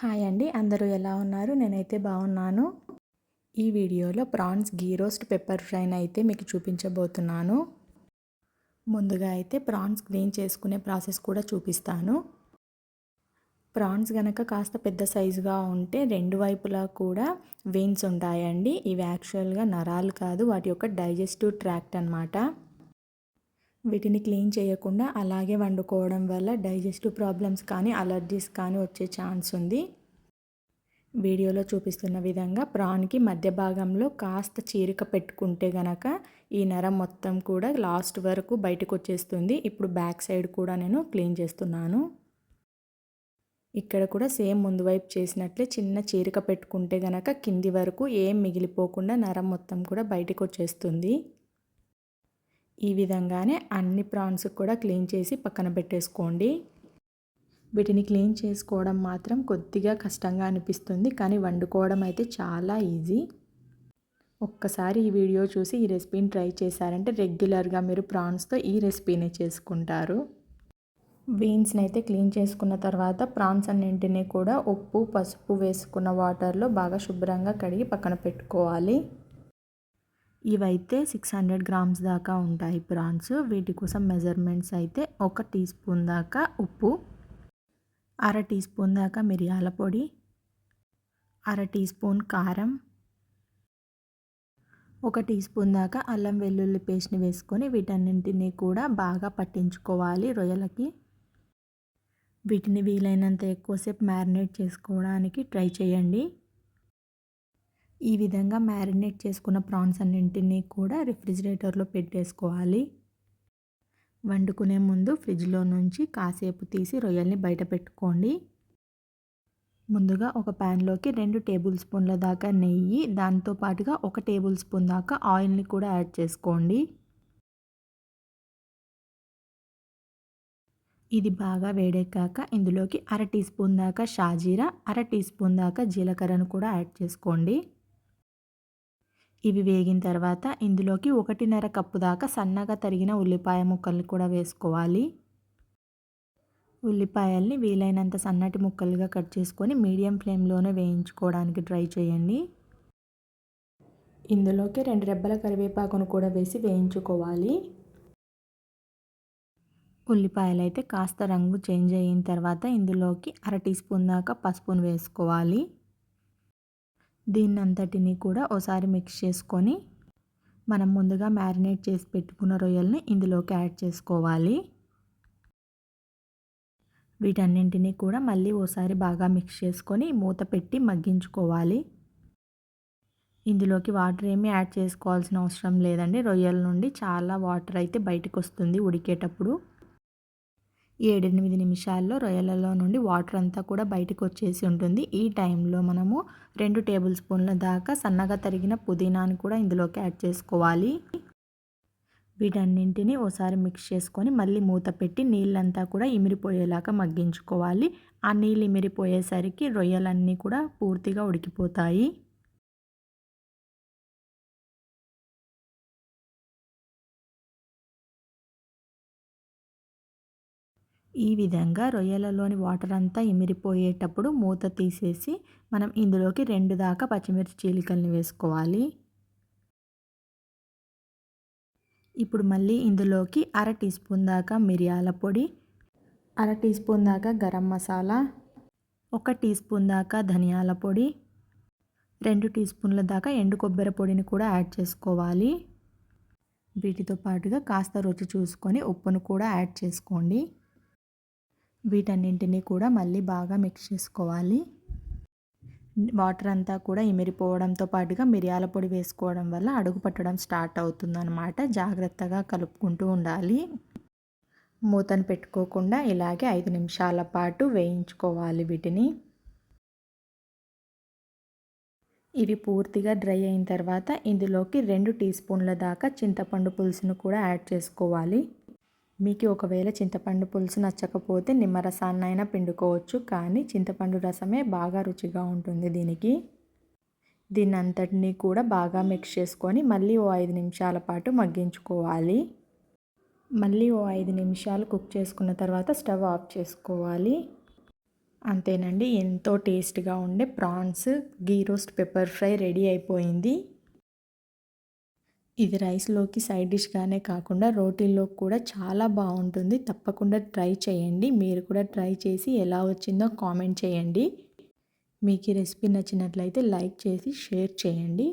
Hi అండి. అందరూ ఎలా ఉన్నారు? నేనైతే బాగున్నాను. ఈ వీడియోలో ప్రాన్స్ గీ రోస్ట్ పెప్పర్ ఫ్రైని అయితే మీకు చూపించబోతున్నాను. ముందుగా అయితే ప్రాన్స్ క్లీన్ చేసుకునే ప్రాసెస్ కూడా చూపిస్తాను. ప్రాన్స్ కనుక కాస్త పెద్ద సైజుగా ఉంటే రెండు వైపులా కూడా వెయిన్స్ ఉంటాయండి. ఇవి యాక్చువల్గా నరాలు కాదు వాటి యొక్క డైజెస్టివ్ ట్రాక్ట్ అనమాట వీటిని క్లీన్ చేయకుండా అలాగే వండుకోవడం వల్ల డైజెస్టివ్ ప్రాబ్లమ్స్ కానీ అలర్జీస్ కానీ వచ్చే ఛాన్స్ ఉంది. వీడియోలో చూపిస్తున్న విధంగా ప్రాన్కి మధ్య భాగంలో కాస్త చీరిక పెట్టుకుంటే గనక ఈ నరం మొత్తం కూడా లాస్ట్ వరకు బయటకు వచ్చేస్తుంది ఇప్పుడు బ్యాక్ సైడ్ కూడా నేను క్లీన్ చేస్తున్నాను. ఇక్కడ కూడా సేమ్ ముందు వైపు చేసినట్లే చిన్న చీరిక పెట్టుకుంటే గనక కింది వరకు ఏం మిగిలిపోకుండా నరం మొత్తం కూడా బయటకు వచ్చేస్తుంది ఈ విధంగానే అన్ని ప్రాన్స్ కూడా క్లీన్ చేసి పక్కన పెట్టేసుకోండి. వీటిని క్లీన్ చేసుకోవడం మాత్రం కొద్దిగా కష్టంగా అనిపిస్తుంది కానీ వండుకోవడం అయితే చాలా ఈజీ. ఒక్కసారి ఈ వీడియో చూసి ఈ రెసిపీని ట్రై చేశారంటే రెగ్యులర్గా మీరు ప్రాన్స్తో ఈ రెసిపీని చేసుకుంటారు. బీన్స్ని అయితే క్లీన్ చేసుకున్న తర్వాత ప్రాన్స్ అన్నింటినీ కూడా ఉప్పు పసుపు వేసుకున్న వాటర్లో బాగా శుభ్రంగా కడిగి పక్కన పెట్టుకోవాలి. ఇవైతే సిక్స్ హండ్రెడ్ గ్రామ్స్ దాకా ఉంటాయి ప్రాన్స్. వీటి కోసం మెజర్మెంట్స్ అయితే ఒక టీ స్పూన్ దాకా ఉప్పు అర టీ స్పూన్ దాకా మిరియాల పొడి అర టీ స్పూన్ కారం ఒక టీ స్పూన్ దాకా అల్లం వెల్లుల్లి పేస్ట్ని వేసుకొని వీటన్నింటినీ కూడా బాగా పట్టించుకోవాలి రొయ్యలకి. వీటిని వీలైనంత ఎక్కువసేపు మ్యారినేట్ చేసుకోవడానికి ట్రై చేయండి. ఈ విధంగా మ్యారినేట్ చేసుకున్న ప్రాన్స్ అన్నింటినీ కూడా రిఫ్రిజిరేటర్లో పెట్టేసుకోవాలి. వండుకునే ముందు ఫ్రిడ్జ్లో నుంచి కాసేపు తీసి రొయ్యల్ని బయట పెట్టుకోండి. ముందుగా ఒక ప్యాన్లోకి రెండు టేబుల్ స్పూన్ల దాకా నెయ్యి దాంతో పాటుగా ఒక టేబుల్ స్పూన్ దాకా ఆయిల్ని కూడా యాడ్ చేసుకోండి. ఇది బాగా వేడెక్కాక ఇందులోకి అర టీ స్పూన్ దాకా షాజీరా అర టీ స్పూన్ దాకా జీలకర్రను కూడా యాడ్ చేసుకోండి. ఇవి వేగిన తర్వాత ఇందులోకి ఒకటిన్నర కప్పు దాకా సన్నగా తరిగిన ఉల్లిపాయ ముక్కల్ని కూడా వేసుకోవాలి. ఉల్లిపాయల్ని వీలైనంత సన్నటి ముక్కలుగా కట్ చేసుకొని మీడియం ఫ్లేమ్లోనే వేయించుకోవడానికి ట్రై చేయండి. ఇందులోకి రెండు రెబ్బల కరివేపాకును కూడా వేసి వేయించుకోవాలి. ఉల్లిపాయలు అయితే కాస్త రంగు చేంజ్ అయిన తర్వాత ఇందులోకి అర టీ స్పూన్ దాకా పసుపును వేసుకోవాలి. దీన్నంతటిని కూడా ఒకసారి మిక్స్ చేసుకొని మనం ముందుగా మ్యారినేట్ చేసి పెట్టుకున్న రొయ్యల్ని ఇందులోకి యాడ్ చేసుకోవాలి. వీటన్నింటినీ కూడా మళ్ళీ ఓసారి బాగా మిక్స్ చేసుకొని మూత పెట్టి మగ్గించుకోవాలి. ఇందులోకి వాటర్ ఏమీ యాడ్ చేసుకోవాల్సిన అవసరం లేదండి. రొయ్యల నుండి చాలా వాటర్ అయితే బయటకు వస్తుంది ఉడికేటప్పుడు. ఏడెనిమిది నిమిషాల్లో రొయ్యలలో నుండి వాటర్ అంతా కూడా బయటకు వచ్చేసి ఉంటుంది. ఈ టైంలో మనము రెండు టేబుల్ స్పూన్ల దాకా సన్నగా తరిగిన పుదీనాను కూడా ఇందులోకి యాడ్ చేసుకోవాలి. వీటన్నింటినీ ఓసారి మిక్స్ చేసుకొని మళ్ళీ మూత పెట్టి నీళ్ళంతా కూడా ఇమిరిపోయేలాగా మగ్గించుకోవాలి. ఆ నీళ్ళు ఇమిరిపోయేసరికి రొయ్యలన్నీ కూడా పూర్తిగా ఉడికిపోతాయి. ఈ విధంగా రొయ్యలలోని వాటర్ అంతా ఇమిరిపోయేటప్పుడు మూత తీసేసి మనం ఇందులోకి రెండు దాకా పచ్చిమిర్చి చీలికల్ని వేసుకోవాలి. ఇప్పుడు మళ్ళీ ఇందులోకి అర టీ స్పూన్ దాకా మిరియాల పొడి అర టీ స్పూన్ దాకా గరం మసాలా ఒక టీ స్పూన్ దాకా ధనియాల పొడి రెండు టీ స్పూన్ల దాకా ఎండు కొబ్బరి పొడిని కూడా యాడ్ చేసుకోవాలి. వీటితో పాటుగా కాస్త రుచి చూసుకొని ఉప్పును కూడా యాడ్ చేసుకోండి. వీటన్నింటినీ కూడా మళ్ళీ బాగా మిక్స్ చేసుకోవాలి. వాటర్ అంతా కూడా ఇమిరిపోవడంతో పాటుగా మిరియాల పొడి వేసుకోవడం వల్ల అడుగు పట్టడం స్టార్ట్ అవుతుందన్నమాట. జాగ్రత్తగా కలుపుకుంటూ ఉండాలి. మూతను పెట్టుకోకుండా ఇలాగే ఐదు నిమిషాల పాటు వేయించుకోవాలి వీటిని. ఇవి పూర్తిగా డ్రై అయిన తర్వాత ఇందులోకి రెండు టీ స్పూన్ల దాకా చింతపండు పులుసును కూడా యాడ్ చేసుకోవాలి. మీకు ఒకవేళ చింతపండు పులుసు నచ్చకపోతే నిమ్మరసాన్నైనా పిండుకోవచ్చు కానీ చింతపండు రసమే బాగా రుచిగా ఉంటుంది దీనికి. దీన్ని అంతటినీ కూడా బాగా మిక్స్ చేసుకొని మళ్ళీ ఓ ఐదు నిమిషాల పాటు మగ్గించుకోవాలి. మళ్ళీ ఓ ఐదు నిమిషాలు కుక్ చేసుకున్న తర్వాత స్టవ్ ఆఫ్ చేసుకోవాలి. అంతేనండి ఎంతో టేస్ట్గా ఉండే prawns ghee roast pepper fry ready అయిపోయింది. ఇది రైస్లోకి సైడ్ డిష్గానే కాకుండా రోటీల్లో కూడా చాలా బాగుంటుంది. తప్పకుండా ట్రై చేయండి. మీరు కూడా ట్రై చేసి ఎలా వచ్చిందో కామెంట్ చేయండి. మీకు ఈ రెసిపీ నచ్చినట్లయితే లైక్ చేసి షేర్ చేయండి.